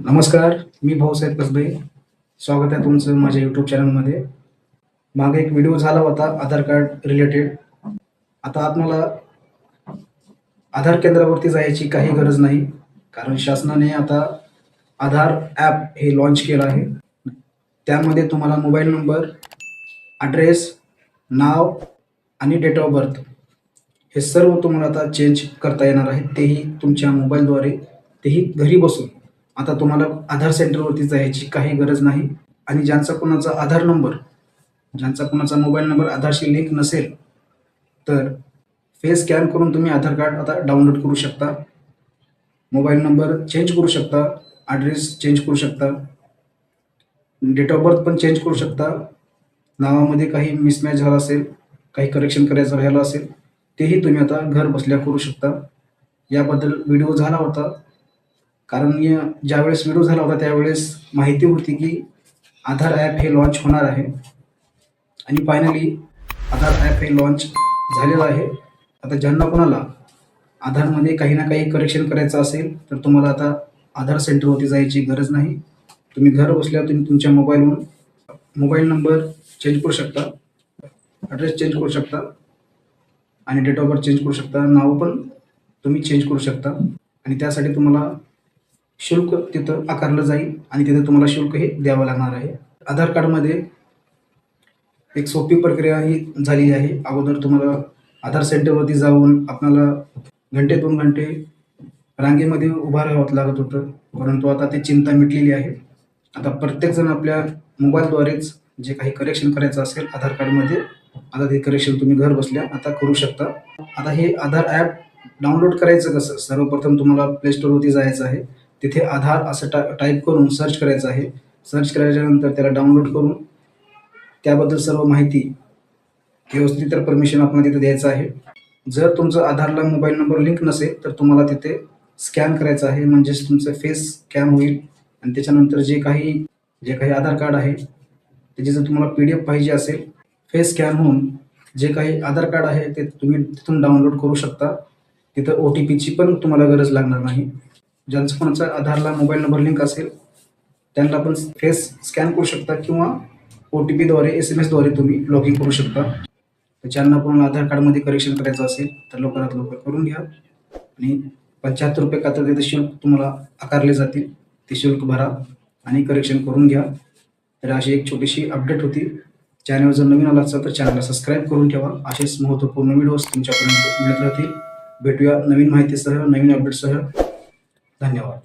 नमस्कार मी भाऊसाहेब कसबे. स्वागत आहे तुमचं माझ्या यूट्यूब चॅनलमध्ये मागे एक व्हिडिओ झाला होता आधार कार्ड रिलेटेड आता आम्हाला आधार केंद्रावरती जायची काही गरज नाही कारण शासनाने आता आधार ॲप हे लॉन्च केलं आहे. त्यामध्ये तुम्हाला मोबाईल नंबर ॲड्रेस नाव आणि डेट ऑफ बर्थ हे सर्व तुम्हाला आता चेंज करता येणार आहे. तेही तुमच्या मोबाईलद्वारे तेही घरी बसून. आता तुम्हाला आधार सेंटरवरती जायची काही गरज नाही. आणि ज्यांचा कोणाचा आधार नंबर ज्यांचा कोणाचा मोबाईल नंबर आधारशी लिंक नसेल तर फेस स्कॅन करून तुम्ही आधार कार्ड आता डाउनलोड करू शकता. मोबाईल नंबर चेंज करू शकता ॲड्रेस चेंज करू शकता डेट ऑफ बर्थ पण चेंज करू शकता. नावामध्ये काही मिसमॅच झाला असेल काही करेक्शन करायचं राहिलं असेल तेही तुम्ही आता घर बसल्या करू शकता. याबद्दल व्हिडिओ झाला होता. कारण या ज्यावेळेस व्हिडिओ झाला होता त्यावेळेस माहिती होती की आधार ॲप हे लॉन्च होणार आहे. आणि फायनली आधार ॲप हे लॉन्च झालेलं आहे. आता ज्यांना कोणाला आधारमध्ये काही ना काही करेक्शन करायचं असेल तर तुम्हाला आता आधार सेंटरवरती जायची गरज नाही. तुम्ही घर बसल्या तुम्ही तुमच्या मोबाईलवरून मोबाईल नंबर चेंज करू शकता ॲड्रेस चेंज करू शकता आणि डेट ऑफ बर्थ चेंज करू शकता नाव पण तुम्ही चेंज करू शकता. आणि त्यासाठी तुम्हाला शुल्क तिथं आकारलं जाईल आणि तिथं तुम्हाला शुल्क हे द्यावं लागणार आहे. आधार कार्डमध्ये एक सोपी प्रक्रिया ही झाली आहे. अगोदर तुम्हाला आधार सेंटरवरती जाऊन आपल्याला घंटे दोन घंटे रांगेमध्ये उभा राहावं लागत होतं. परंतु आता ती चिंता मिटलेली आहे. आता प्रत्येकजण आपल्या मोबाईलद्वारेच जे काही करेक्शन करायचं असेल आधार कार्डमध्ये आता ते करेक्शन तुम्ही घर बसल्या आता करू शकता. आता हे आधार ॲप डाउनलोड करायचं कसं? सर्वप्रथम तुम्हाला प्ले स्टोरवरती जायचं आहे. तिथे आधार असं टा टाईप करून सर्च करायचं आहे. सर्च करायच्यानंतर त्याला डाउनलोड करून त्याबद्दल सर्व माहिती व्यवस्थित तर परमिशन आपण तिथे द्यायचं आहे. जर तुमचं आधारला मोबाईल नंबर लिंक नसेल तर तुम्हाला तिथे स्कॅन करायचं आहे. म्हणजेच तुमचं फेस स्कॅन होईल. आणि त्याच्यानंतर जे काही जे काही आधार कार्ड आहे त्याची जर तुम्हाला पी डी एफ पाहिजे असेल फेस स्कॅन होऊन जे काही आधार कार्ड आहे ते तुम्ही तिथून डाउनलोड करू शकता. तिथं ओ टी पीची पण तुम्हाला गरज लागणार नाही. ज्यांचं कोणाचा आधारला मोबाईल नंबर लिंक असेल त्यांना पण फेस स्कॅन करू शकता किंवा ओ टी पीद्वारे एस एम एसद्वारे तुम्ही लॉग इन करू शकता. ज्यांना कोणाला आधार कार्डमध्ये करेक्शन करायचं असेल तर लवकरात लवकर करून घ्या. आणि पंच्याहत्तर रुपये कात्रतेचं शुल्क तुम्हाला आकारले जातील. ते शुल्क भरा आणि करेक्शन करून घ्या. तर अशी एक छोटीशी अपडेट होती. चॅनल जर नवीन आला असेल तर चॅनलला सबस्क्राईब करून ठेवा. असेच महत्त्वपूर्ण व्हिडिओज तुमच्यापर्यंत मिळत राहतील. भेटूया नवीन माहितीसह नवीन अपडेटसह धन्यवाद